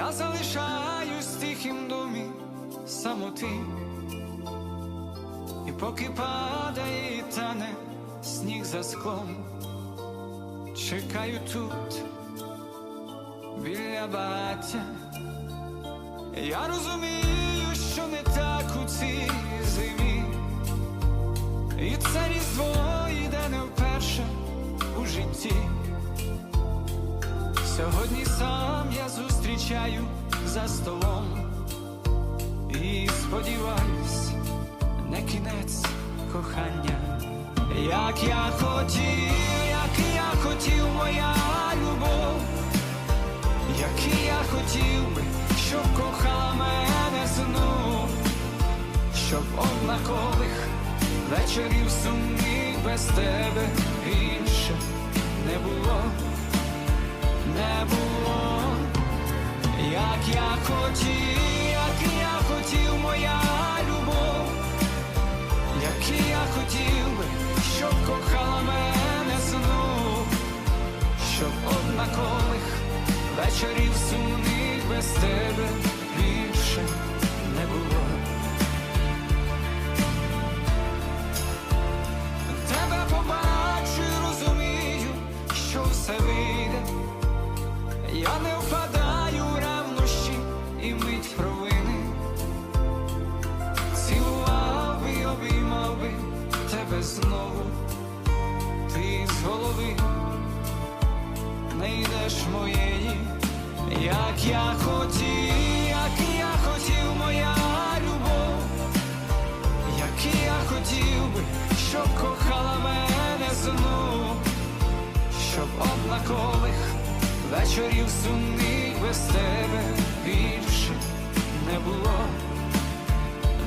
Я залишаюсь в тихім домі самоти, і поки падає і тане сніг за склом, чекаю тут біля батя, Я розумію, що не так Сьогодні сам я зустрічаю за столом. І сподіваюсь, не кінець кохання, як я хотів, як я хотів, моя любов, як я хотів би, щоб кохала мене знов, щоб однакових вечорів сумних без тебе більше не було не було, як я хотів, як я хотів, моя любов, як я хотів би, щоб кохала мене знов, щоб однакових вечорів сумних без тебе Я не впадаю ревнощі і мить провини. Цілував і обіймав би тебе знову. Ти з голови не йдеш моєї, як я хотів, як я хотів, моя любов, як я хотів би, щоб кохала мене знов, щоб однакових вечорів сумних без тебе більше не було,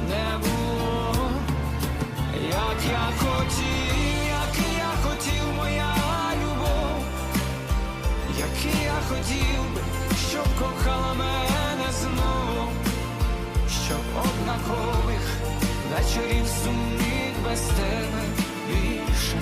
не було, як я хотів, як я хотів, моя любов, як я хотів би, щоб кохала мене знов, щоб однакових вечорів сумних без тебе більше